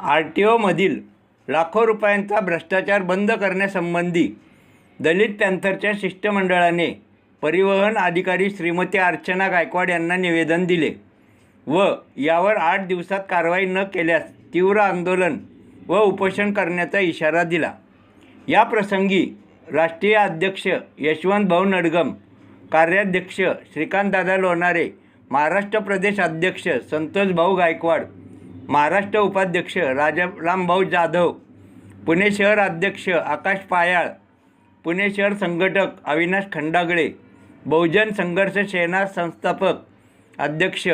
R T ओमधील लाखो रुपयांचा भ्रष्टाचार बंद करण्यासंबंधी दलित पॅन्थरच्या शिष्टमंडळाने परिवहन अधिकारी श्रीमती अर्चना गायकवाड यांना निवेदन दिले व यावर आठ दिवसात कारवाई न केल्यास तीव्र आंदोलन व उपोषण करण्याचा इशारा दिला. या प्रसंगी राष्ट्रीय अध्यक्ष यशवंत भाऊ नडगम कार्याध्यक्ष श्रीकांतदादा लोणारे महाराष्ट्र प्रदेश अध्यक्ष संतोष भाऊ गायकवाड महाराष्ट्र उपाध्यक्ष राजारामभाऊ जाधव पुणे शहर अध्यक्ष आकाश पायाळ पुणे शहर संघटक अविनाश खंडागळे बहुजन संघर्ष सेना संस्थापक अध्यक्ष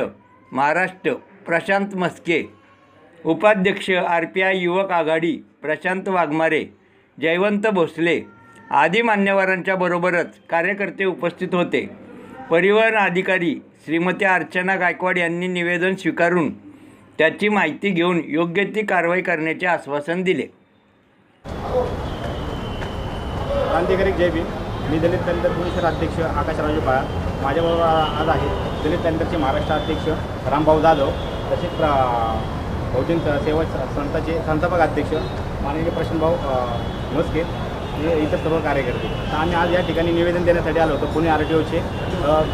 महाराष्ट्र प्रशांत मस्के उपाध्यक्ष आर पी आय युवक आघाडी प्रशांत वाघमारे जयवंत भोसले आदी मान्यवरांच्या बरोबरच कार्यकर्ते उपस्थित होते. परिवहन अधिकारी श्रीमती अर्चना गायकवाड यांनी निवेदन स्वीकारून त्याची माहिती घेऊन योग्य ती कारवाई करण्याचे आश्वासन दिले. क्रांतिकारी जय भीम. मी दलित पॅन्थर पुणे अध्यक्ष आकाश राजू पाळा माझ्याबरोबर आज आहे दलित पॅन्थरचे महाराष्ट्र अध्यक्ष रामभाऊ जाधव तसेच प्र बहुजन सेवा संस्थाचे संस्थापक अध्यक्ष माननीय प्रशांतभाऊ अ, म्हस्के हे इतर सर्व कार्यकर्ते. तर आम्ही आज या ठिकाणी निवेदन देण्यासाठी आलो होतो. पुणे आर टी ओचे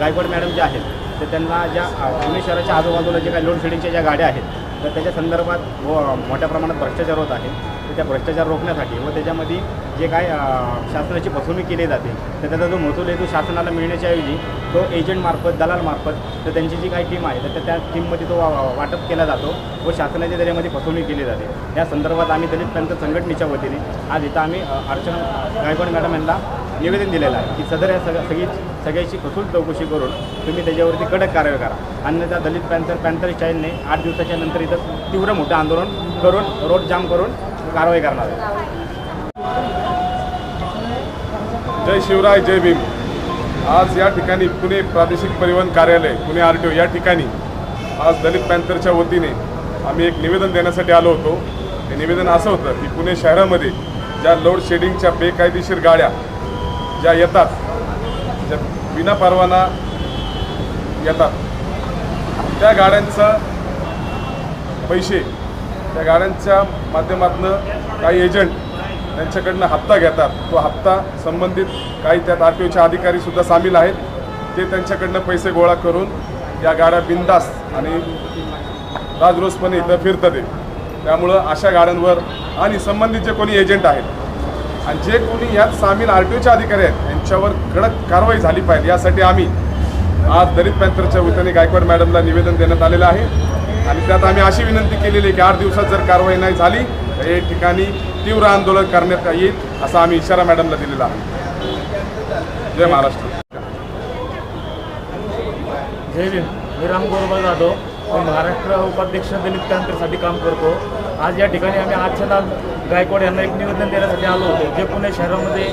गायकवाड मॅडम जे आहेत तर त्यांना ज्या पुणे शहराच्या आजूबाजूला जे काही लोड शेडिंगच्या ज्या गाड्या आहेत तर त्याच्या संदर्भात व मोठ्या प्रमाणात भ्रष्टाचार होत आहे. तर त्या भ्रष्टाचार रोखण्यासाठी व त्याच्यामध्ये जे काय शासनाची फसवणूक केली जाते तर त्याचा जो महसूल आहे तो शासनाला मिळण्याच्या ऐवजी तो एजंटमार्फत दलालमार्फत तर त्यांची जी काही टीम आहे तर त्या- टीममध्ये तो वा- वाटप केला जातो व शासनाच्या त्याच्यामध्ये फसवणूक केली जाते. या संदर्भात आम्ही दलित पंत संघटनेच्या वतीने आज इथं आम्ही अर्चना गायकवाड मॅडम यांना निवेदन दिलेलं आहे की सदर या सग सगळी सगळ्याची कसूल चौकशी करून तुम्ही त्याच्यावरती कडक कारवाई करा. अन्यथा दलित पॅन्थर पॅन्थर चाईलने आठ दिवसाच्या नंतर इथं तीव्र मोठं आंदोलन करून रोड जाम करून कारवाई करणार आहे. जय शिवराय जय भीम. आज या ठिकाणी पुणे प्रादेशिक परिवहन कार्यालय पुणे आर टी ओ या ठिकाणी आज दलित पॅन्थरच्या वतीने आम्ही एक निवेदन देण्यासाठी आलो होतो. ते निवेदन असं होतं की पुणे शहरामध्ये ज्या लोड शेडिंगच्या बेकायदेशीर गाड्या ज्या येतात ज्या विना परवाना येतात त्या गाड्यांचा पैसे त्या गाड्यांच्या माध्यमातून काही एजंट त्यांच्याकडनं हप्ता घेतात. तो हप्ता संबंधित काही त्यात आर टी ओचे अधिकारीसुद्धा सामील आहेत. ते त्यांच्याकडनं पैसे गोळा करून या गाड्या बिंदास आणि राजरोसपणे इथं फिरतात. त्यामुळं अशा गाड्यांवर आणि संबंधित जे कोणी एजंट आहेत आणि जे कोणी यात सामील आर टी ओचे अधिकारी आहेत यांच्यावर कडक कारवाई झाली पाहिजे. यासाठी आम्ही आज दलित पॅन्थरच्या वतीने गायकवाड मॅडमला निवेदन देण्यात आलेलं आहे. आणि त्यात आम्ही अशी विनंती केलेली आहे की आठ दिवसात जर कारवाई नाही झाली तर या ठिकाणी तीव्र आंदोलन करण्यात येईल असा आम्ही इशारा मॅडमला दिलेला आहे. जय महाराष्ट्र. जय भीम. मी राम गोरबा जाधव. मी महाराष्ट्र उपाध्यक्ष दलित क्रांतीसाठी काम करतो. आज या ठिकाणी आम्ही अर्चना गायकवाड यांना एक निवेदन देण्यासाठी आलो होतो. जे पुणे शहरामध्ये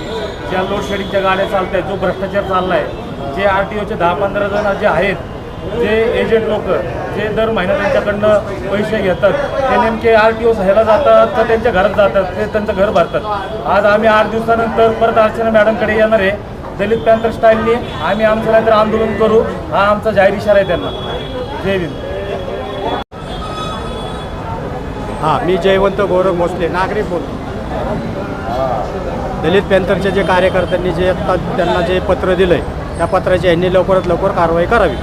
ज्या लोडशेडिंगच्या गाड्या चालत आहेत जो भ्रष्टाचार चालला आहे जे आर टी ओचे दहा पंधरा जण जे आहेत जे एजंट लोक जे दर महिन्यात त्यांच्याकडनं पैसे घेतात ते नेमके आर टी ओ ह्याला जातात तर त्यांच्या घरात जातात ते त्यांचं घर भरतात. आज आम्ही आठ दिवसानंतर परत अर्चना मॅडमकडे येणार आहे दलित पॅन्थर स्टाईलने. आम्ही आमचं नाहीतर आंदोलन करू हा आमचा जाहीर इशारा आहे त्यांना. जय हिंद. हां मी जयवंत गौरव भोसले नागरिक बोलतो. दलित पॅन्थरचे जे कार्यकर्त्यांनी जे आत्ता त्यांना जे पत्र दिलं आहे त्या पत्राची यांनी लवकरात लवकर कारवाई करावी.